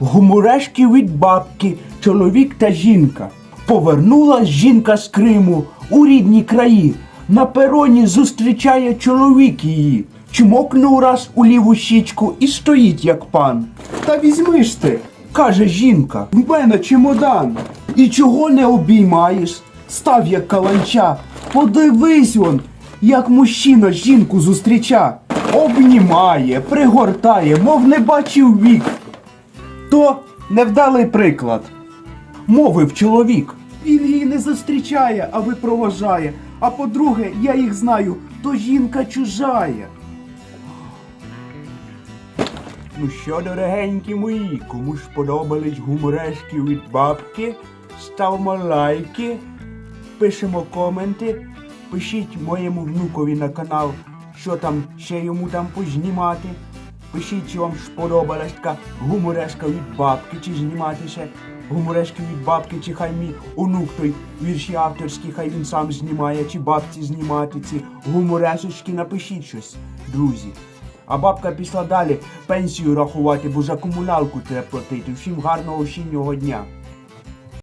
Гуморешки від бабки, чоловік та жінка. Повернулась жінка з Криму у рідні краї. На пероні зустрічає чоловік її. Чмокнув раз у ліву щічку і стоїть як пан. Та візьми ж ти, каже жінка, в мене чемодан. І чого не обіймаєш? Став як каланча. Подивись он, як мужчина жінку зустріча. Обнімає, пригортає, мов не бачив вік. То невдалий приклад. Мовив чоловік. Він її не зустрічає, а ви проважає. А по-друге, я їх знаю, то жінка чужая. Ну що, дорогенькі мої, кому ж подобались гуморешки від бабки, ставимо лайки, пишемо коменти, пишіть моєму внукові на канал, що там ще йому там познімати. Пишіть, чи вам сподобалась така гуморешка від бабки, чи знімати ще гуморешки від бабки, чи хай мій онук той вірші авторські, хай він сам знімає, чи бабці знімати ці гуморешечки, напишіть щось, друзі. А бабка пішла далі пенсію рахувати, бо за комуналку треба платити. Всім гарного осіннього дня.